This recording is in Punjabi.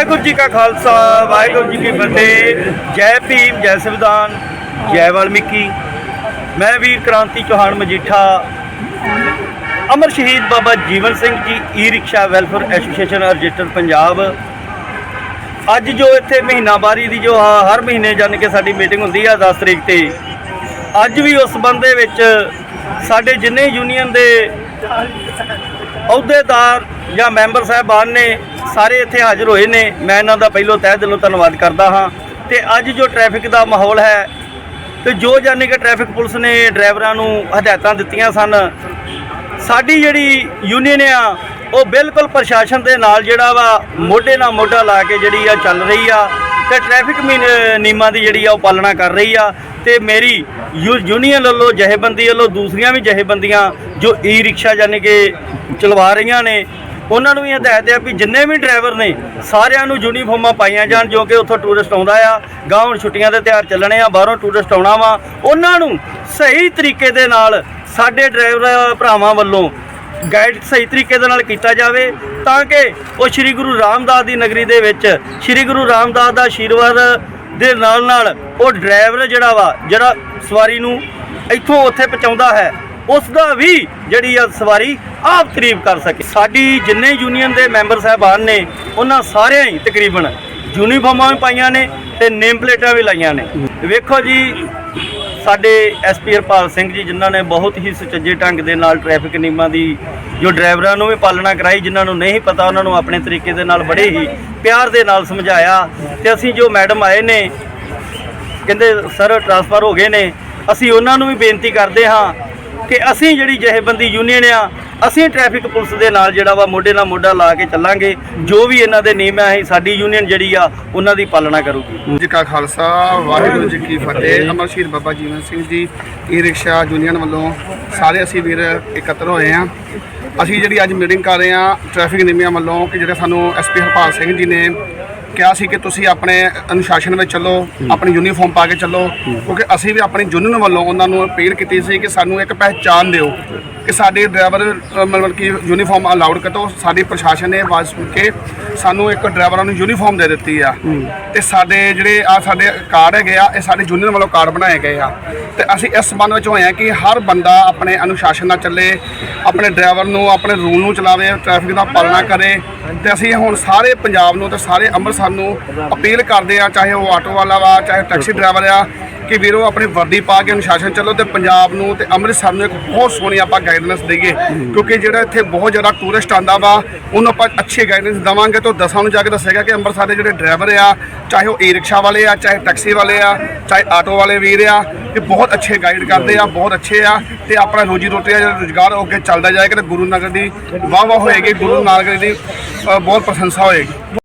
ਵਾਹਿਗੁਰੂ ਜੀ ਕਾ ਖਾਲਸਾ, ਵਾਹਿਗੁਰੂ ਜੀ ਕੀ ਫਤਿਹ। ਜੈ ਭੀਮ, ਜੈ ਸੰਵਿਧਾਨ, ਜੈ ਵਾਲਮੀਕੀ। ਮੈਂ ਵੀਰ ਕ੍ਰਾਂਤੀ ਚੌਹਾਨ ਮਜੀਠਾ। ਅਮਰ ਸ਼ਹੀਦ Baba Jeevan Singh ji E rickshaw welfare association register Punjab. ਅੱਜ ਜੋ ਇੱਥੇ ਮਹੀਨਾਵਾਰੀ ਦੀ ਜੋ ਹ- ਹਰ ਮਹੀਨੇ ਜਾਣ ਕੇ ਸਾਡੀ ਮੀਟਿੰਗ ਹੁੰਦੀ ਆ 10 ਤਰੀਕ ਤੇ, ਅੱਜ ਵੀ ਉਸ ਸੰਬੰਧ ਦੇ ਵਿੱਚ ਸਾਡੇ ਜਿੰਨੇ ਯੂਨੀਅਨ ਦੇ ਅਹੁਦੇਦਾਰ ਜਾਂ ਮੈਂਬਰ ਸਾਹਿਬਾਨ ਨੇ ਸਾਰੇ ਇੱਥੇ ਹਾਜ਼ਰ ਹੋਏ ਨੇ। ਮੈਂ ਇਹਨਾਂ ਦਾ ਪਹਿਲੋਂ ਤਹਿ ਦਿਲੋਂ ਧੰਨਵਾਦ ਕਰਦਾ ਹਾਂ। ਤੇ ਅੱਜ ਜੋ ਟ੍ਰੈਫਿਕ ਦਾ ਮਾਹੌਲ ਹੈ ਤੇ ਜੋ ਜਾਨੀ ਕਿ ਟ੍ਰੈਫਿਕ ਪੁਲਿਸ ਨੇ ਡਰਾਈਵਰਾਂ ਨੂੰ ਹਦਾਇਤਾਂ ਦਿੱਤੀਆਂ ਸਨ, ਸਾਡੀ ਜਿਹੜੀ ਯੂਨੀਅਨ ਆ, ਉਹ ਬਿਲਕੁਲ ਪ੍ਰਸ਼ਾਸਨ ਦੇ ਨਾਲ ਜਿਹੜਾ ਵਾ ਮੋਢੇ ਨਾਲ ਮੋਢਾ ਲਾ ਕੇ ਜਿਹੜੀ ਆ ਚੱਲ ਰਹੀ ਆ। ਤੇ ਟ੍ਰੈਫਿਕ ਮੀ- ਨਿਯਮਾਂ ਦੀ ਜਿਹੜੀ ਆ ਉਹ ਪਾਲਣਾ ਕਰ ਰਹੀ ਆ ਤੇ ਮੇਰੀ ਯੂ- ਯੂਨੀਅਨ ਵੱਲੋਂ ਜਹੇਬੰਦੀ ਵੱਲੋਂ, ਦੂਸਰੀਆਂ ਵੀ ਜਹੇਬੰਦੀਆਂ ਜੋ ਈ ਰਿਕਸ਼ਾ ਯਾਨੀ ਕਿ ਚਲਵਾ ਰਹੀਆਂ ਨੇ, ਉਹਨਾਂ ਨੂੰ ਵੀ ਹਦਾਇਤ ਹੈ ਵੀ ਜਿੰਨੇ ਵੀ ਡਰਾਈਵਰ ਨੇ, ਸਾਰਿਆਂ ਨੂੰ ਯੂਨੀਫਾਰਮਾਂ ਪਾਈਆਂ ਜਾਣ ਜੋ ਕਿ ਉੱਥੋਂ ਟੂਰਿਸਟ ਆਉਂਦਾ ਆ ਗਾਂ ਹੁਣ ਛੁੱਟੀਆਂ ਦੇ ਤਿਉਹਾਰ ਚੱਲਣੇ ਆ, ਬਾਹਰੋਂ ਟੂਰਿਸਟ ਆਉਣਾ ਵਾ, ਉਹਨਾਂ ਨੂੰ ਸਹੀ ਤਰੀਕੇ ਦੇ ਨਾਲ ਸਾਡੇ ਡਰਾਈਵਰ ਭਰਾਵਾਂ ਵੱਲੋਂ ਗਾਈਡ ਸਹੀ ਤਰੀਕੇ ਦੇ ਨਾਲ ਕੀਤਾ ਜਾਵੇ ਤਾਂ ਕਿ ਉਹ ਸ੍ਰੀ ਗੁਰੂ ਰਾਮਦਾਸ ਦੀ ਨਗਰੀ ਦੇ ਵਿੱਚ ਸ੍ਰੀ ਗੁਰੂ ਰਾਮਦਾਸ ਦਾ ਆਸ਼ੀਰਵਾਦ ਦੇ ਨਾਲ ਨਾਲ ਉਹ ਡਰਾਈਵਰ ਜਿਹੜਾ ਵਾ, ਜਿਹੜਾ ਸਵਾਰੀ ਨੂੰ ਇੱਥੋਂ ਉੱਥੇ ਪਹੁੰਚਾਉਂਦਾ ਹੈ ਉਸ ਦਾ ਵੀ ਜਿਹੜੀ ਆ ਸਵਾਰੀ ਆਪ ਤਾਰੀਫ ਕਰ ਸਕੇ। ਸਾਡੀ ਜਿੰਨੇ ਯੂਨੀਅਨ ਦੇ ਮੈਂਬਰ ਸਾਹਿਬਾਨ ਨੇ, ਉਹਨਾਂ ਸਾਰਿਆਂ ਹੀ ਤਕਰੀਬਨ ਯੂਨੀਫਾਰਮਾਂ ਵੀ ਪਾਈਆਂ ਨੇ ਤੇ ਨੇਮ ਪਲੇਟਾਂ ਵੀ ਲਾਈਆਂ ਨੇ। ਵੇਖੋ ਜੀ ਸਾਡੇ ਐਸਪੀ ਹਰਪਾਲ ਸਿੰਘ ਜੀ, ਜਿਨ੍ਹਾਂ ਨੇ ਬਹੁਤ ਹੀ ਸੁਚੱਜੇ ਢੰਗ ਦੇ ਨਾਲ ਟ੍ਰੈਫਿਕ ਨਿਯਮਾਂ ਦੀ ਜੋ ਡਰਾਈਵਰਾਂ ਨੂੰ ਵੀ ਪਾਲਣਾ ਕਰਾਈ, ਜਿਨ੍ਹਾਂ ਨੂੰ ਨਹੀਂ ਪਤਾ, ਉਹਨਾਂ ਨੂੰ ਆਪਣੇ ਤਰੀਕੇ ਦੇ ਨਾਲ ਬੜੇ ਹੀ ਪਿਆਰ ਦੇ ਨਾਲ ਸਮਝਾਇਆ। ਤੇ ਅਸੀਂ ਜੋ ਮੈਡਮ ਆਏ ਨੇ, ਕਹਿੰਦੇ, ਸਰ ਟ੍ਰਾਂਸਫਰ ਹੋ ਗਏ ਨੇ। ਅਸੀਂ ਉਹਨਾਂ ਨੂੰ ਵੀ ਬੇਨਤੀ ਕਰਦੇ ਹਾਂ ਕਿ ਅਸੀਂ ਜਿਹੜੀ ਜਹੇਬੰਦੀ ਯੂਨੀਅਨ ਆ ਅਸੀਂ ਟ੍ਰੈਫਿਕ ਪੁਲਿਸ ਦੇ ਨਾਲ ਜਿਹੜਾ ਵਾ ਮੋਢੇ ਨਾਲ ਮੋਢਾ ਲਾ ਕੇ ਚੱਲਾਂਗੇ। ਜੋ ਵੀ ਇਹਨਾਂ ਦੇ ਨਿਯਮ ਆ ਸਾਡੀ ਯੂਨੀਅਨ ਜਿਹੜੀ ਆ, ਉਹਨਾਂ ਦੀ ਪਾਲਣਾ ਕਰੂਗੀ। ਜੀ ਕਾ ਖਾਲਸਾ, ਵਾਹਿਗੁਰੂ ਜੀ ਕੀ ਫਤਿਹ। ਅਮਰ ਸ਼ਹੀਦ ਬਾਬਾ ਜੀਵਨ ਸਿੰਘ ਜੀ ਈ ਰਿਕਸ਼ਾ ਯੂਨੀਅਨ ਵੱਲੋਂ ਸਾਰੇ ਅਸੀਂ ਵੀਰ ਇਕੱਤਰ ਹੋਏ ਆ ਅਸੀਂ ਜਿਹੜੀ ਅੱਜ ਮੀਟਿੰਗ ਕਰ ਰਹੇ ਆ ਟ੍ਰੈਫਿਕ ਨਿਯਮਾਂ ਵੱਲੋਂ, ਕਿ ਜਿਹੜੇ ਸਾਨੂੰ ਐਸਪੀ ਹਰਪਾਲ ਸਿੰਘ ਜੀ ਨੇ ਕਿਹਾ ਸੀ ਕਿ ਤੁਸੀਂ ਆਪਣੇ ਅਨੁਸ਼ਾਸਨ ਵਿੱਚ ਚੱਲੋ, ਆਪਣੀ ਯੂਨੀਫਾਰਮ ਪਾ ਕੇ ਚੱਲੋ, ਕਿਉਂਕਿ ਅਸੀਂ ਵੀ ਆਪਣੀ ਯੂਨੀਅਨ ਵੱਲੋਂ ਉਹਨਾਂ ਨੂੰ ਅਪੀਲ ਕੀਤੀ ਸੀ ਕਿ ਸਾਨੂੰ ਇੱਕ ਪਹਿਚਾਨ ਦਿਓ ਕਿ ਸਾਡੇ ਡਰਾਈਵਰ ਮਤਲਬ ਕਿ ਯੂਨੀਫਾਰਮ ਅਲਾਉਡ ਕਰੋ ਸਾਡੀ ਪ੍ਰਸ਼ਾਸਨ ਨੇ ਆਵਾਜ਼ ਸੁਣ ਕੇ ਸਾਨੂੰ ਇੱਕ ਡਰਾਈਵਰਾਂ ਨੂੰ ਯੂਨੀਫਾਰਮ ਦੇ ਦਿੱਤੀ ਆ। ਤੇ ਸਾਡੇ ਜਿਹੜੇ ਆ, ਸਾਡੇ ਕਾਰਡ ਹੈਗੇ ਆ, ਇਹ ਸਾਡੇ ਯੂਨੀਅਨ ਵੱਲੋਂ ਕਾਰਡ ਬਣਾਏ ਗਏ ਆ। ਤੇ ਅਸੀਂ ਇਸ ਸੰਬੰਧ ਵਿੱਚ ਹੋਏ ਆ ਕਿ ਹਰ ਬੰਦਾ ਆਪਣੇ ਅਨੁਸ਼ਾਸਨ ਨਾਲ ਚੱਲੇ ਆਪਣੇ ਡਰਾਈਵਰ ਨੂੰ ਆਪਣੇ ਰੂਲ ਨੂੰ ਚਲਾਵੇ ਟ੍ਰੈਫਿਕ ਦਾ ਪਾਲਣਾ ਕਰੇ। ਤੇ ਅਸੀਂ ਹੁਣ ਸਾਰੇ ਪੰਜਾਬ ਨੂੰ ਤੇ ਸਾਰੇ ਅੰਮ੍ਰਿਤਸਰ ਨੂੰ ਅਪੀਲ ਕਰਦੇ ਆ ਚਾਹੇ ਉਹ ਆਟੋ ਵਾਲਾ ਵਾ ਚਾਹੇ ਟੈਕਸੀ ਡਰਾਈਵਰ ਆ ਕਿ ਵੀਰੋ ਆਪਣੀ ਵਰਦੀ ਪਾ ਕੇ ਅਨੁਸ਼ਾਸਨ ਚੱਲੋ ਤੇ ਪੰਜਾਬ ਨੂੰ ਤੇ ਅੰਮ੍ਰਿਤਸਰ ਨੂੰ ਇੱਕ ਬਹੁਤ ਸੋਹਣੀ ਆਪਾਂ ਗਾਈਡੈਂਸ ਦਈਏ। ਕਿਉਂਕਿ ਜਿਹੜਾ ਇੱਥੇ ਬਹੁਤ ਜ਼ਿਆਦਾ ਟੂਰਿਸਟ ਆਂਦਾ ਵਾ ਉਹਨੂੰ ਆਪਾਂ ਅੱਛੀ ਗਾਈਡੈਂਸ ਦਵਾਂਗੇ ਤਾਂ ਦਸਾਂ ਨੂੰ ਜਾ ਕੇ ਦੱਸੇਗਾ ਕਿ ਅੰਮ੍ਰਿਤਸਰ ਦੇ ਜਿਹੜੇ ਡਰਾਈਵਰ ਆ ਚਾਹੇ ਉਹ ਈ ਰਿਕਸ਼ਾ ਵਾਲੇ ਆ ਚਾਹੇ ਟੈਕਸੀ ਵਾਲੇ ਆ ਚਾਹੇ ਆਟੋ ਵਾਲੇ ਵੀਰ ਆ ਇਹ ਬਹੁਤ ਅੱਛੇ ਗਾਈਡ ਕਰਦੇ ਆ, ਬਹੁਤ ਅੱਛੇ ਆ ਤੇ ਆਪਣਾ ਰੋਜੀ ਰੋਟੀ ਦਾ ਜਿਹੜਾ ਰੁਜ਼ਗਾਰ ਅੱਗੇ ਚੱਲਦਾ ਜਾਏਗਾ ਤੇ ਗੁਰੂ ਨਗਰ ਦੀ ਵਾਹ ਵਾਹ ਹੋਏਗੀ, ਗੁਰੂ ਨਾਨਕ ਦੀ ਬਹੁਤ ਪ੍ਰਸ਼ੰਸਾ ਹੋਏਗੀ।